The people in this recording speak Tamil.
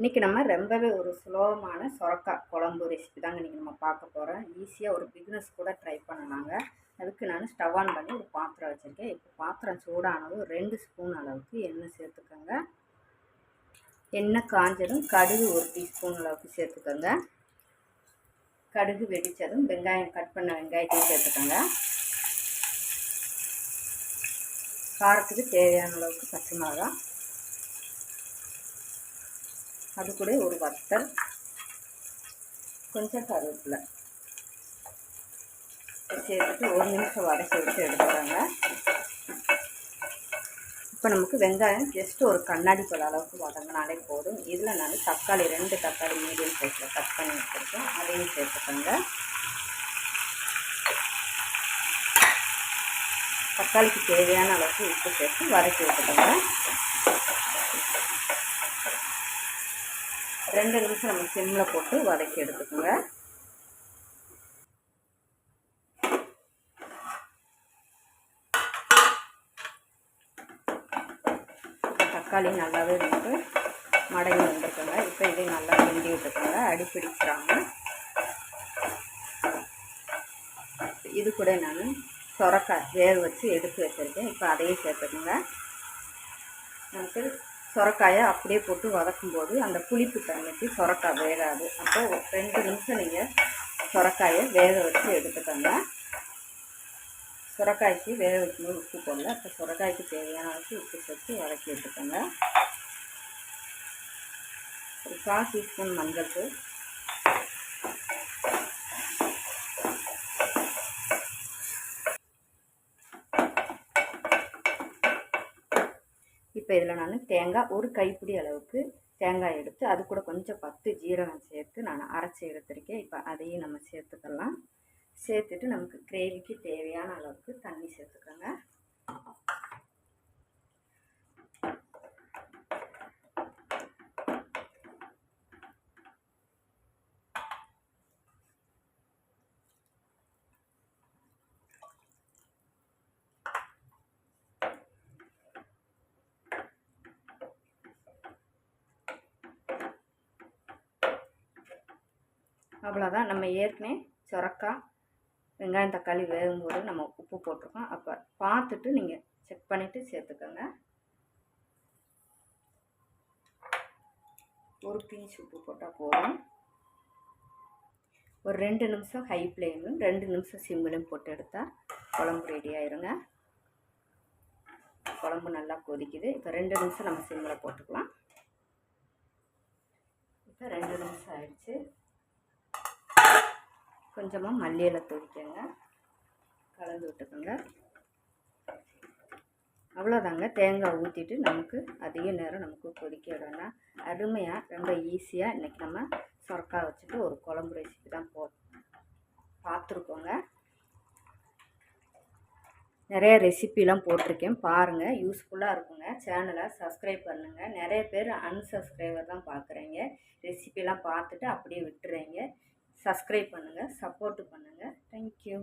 இன்றைக்கி நம்ம ரொம்பவே ஒரு சுலபமான சொரக்காய் குழம்பு ரெசிபி தாங்க இன்றைக்கி நம்ம பார்க்க போகிறோம் ஈஸியாக ஒரு பிக்னஸ் கூட ட்ரை பண்ணலாங்க. அதுக்கு நான் ஸ்டவ் ஆன் பண்ணி ஒரு பாத்திரம் வச்சுருக்கேன். இப்போ பாத்திரம் சூடானதும் ரெண்டு ஸ்பூன் அளவுக்கு எண்ணெய் சேர்த்துக்கோங்க. எண்ணெய் காஞ்சதும் கடுகு ஒரு டீஸ்பூன் அளவுக்கு சேர்த்துக்கோங்க. கடுகு வெடித்ததும் வெங்காயம் கட் பண்ண வெங்காயத்தையும் சேர்த்துக்கோங்க. காரத்துக்கு தேவையான அளவுக்கு பச்சை மிளகா அது கூட ஒரு வத்தல் கொஞ்சம் கருவேப்பிலை. சேர்த்துட்டு ஒரு நிமிஷம் வதக்கி வச்சு எடுத்துக்கிறாங்க இப்போ நமக்கு வெங்காயம் ஜஸ்ட் ஒரு கண்ணாடி பழ அளவுக்கு வதங்கினாலே போதும். இதில் நான் தக்காளி ரெண்டு தக்காளி மீடியம் சைஸில் கட் பண்ணி வச்சுருக்கேன். அதையும் சேர்த்துக்கோங்க. தக்காளிக்கு தேவையான அளவுக்கு உப்பு சேர்த்து வதக்கி விட்டுக்கோங்க. ரெண்டு நிமிஷம் நம்ம சிம்மில் போட்டு வதக்கி எடுத்துக்கோங்க. தக்காளி நல்லாவே வந்து மடங்கி வந்திருக்குங்க. இப்போ இதை நல்லா கிண்டி விட்டுக்கோங்க. அடி பிடிக்கிறாங்க இது கூட நான் சொரக்காய் வேக வச்சு எடுத்து வச்சுருக்கேன். இப்போ அதையும் சேர்த்துக்கோங்க. நமக்கு சொரக்காயை அப்படியே போட்டு வதக்கும்போது அந்த புளிப்பு தன்மைக்கு சொரக்காய் வேகாது. அப்போ ரெண்டு நிமிஷம் நீங்கள் சொரக்காயை வேக வச்சு எடுத்துக்கோங்க. சுரக்காய்க்கு வேக வைக்கணும் உப்பு போடல. அப்போ சுரக்காய்க்கு தேவையான அளவுக்கு உப்பு சேர்த்து வதக்கி எடுத்துக்கோங்க. ஒரு கால் டீஸ்பூன் மஞ்சள் தூள். இப்போ இதில் நான் தேங்காய் ஒரு கைப்பிடி அளவுக்கு தேங்காய் எடுத்து அது கூட கொஞ்சம் பத்து ஜீரகம் சேர்த்து நான் அரைச்சி எடுத்திருக்கேன். இப்போ அதையும் நம்ம சேர்த்துக்கலாம். சேர்த்துட்டு நமக்கு கிரேவிக்கு தேவையான அளவுக்கு தண்ணி சேர்த்துக்கோங்க. அவ்வளோதான். நம்ம ஏற்கனவே சுரக்கா வெங்காயம் தக்காளி வேகும்போது நம்ம உப்பு போட்டிருக்கோம். அப்போ பார்த்துட்டு நீங்கள் செக் பண்ணிவிட்டு சேர்த்துக்கோங்க. ஒரு பீஸ் உப்பு போட்டால் போதும். ஒரு ரெண்டு நிமிஷம் ஹை ஃப்ளேமும் ரெண்டு நிமிஷம் சிம்மிலும் போட்டு எடுத்தால் குழம்பு ரெடி ஆயிருங்க. குழம்பு நல்லா கொதிக்குது. இப்போ ரெண்டு நிமிஷம் நம்ம சிம்மில் போட்டுக்கலாம். இப்போ ரெண்டு நிமிஷம் ஆயிடுச்சு. கொஞ்சமாக மல்லி இலை தூவிக்கங்க. கலந்து விட்டுக்கோங்க. அவ்வளோதாங்க. தேங்காய் ஊற்றிட்டு நமக்கு அதிக நேரம் நமக்கு கொதிக்க விடணும் அருமையாக ரொம்ப ஈஸியாக இன்றைக்கி நம்ம சொரக்காய் வச்சுட்டு ஒரு குழம்பு ரெசிபி தான் போ பார்த்துருக்கோங்க. நிறைய ரெசிப்பிலாம் போட்டிருக்கேன். பாருங்கள் யூஸ்ஃபுல்லாக இருக்குங்க. சேனலை சப்ஸ்கிரைப் பண்ணுங்கள் நிறைய பேர் அன்சப்ஸ்கிரைபர் தான் பார்க்குறீங்க ரெசிப்பிலாம் பார்த்துட்டு அப்படியே விட்டுறீங்க. சப்ஸ்கிரைப் பண்ணுங்கள் சப்போர்ட்டு பண்ணுங்கள் தேங்க்யூ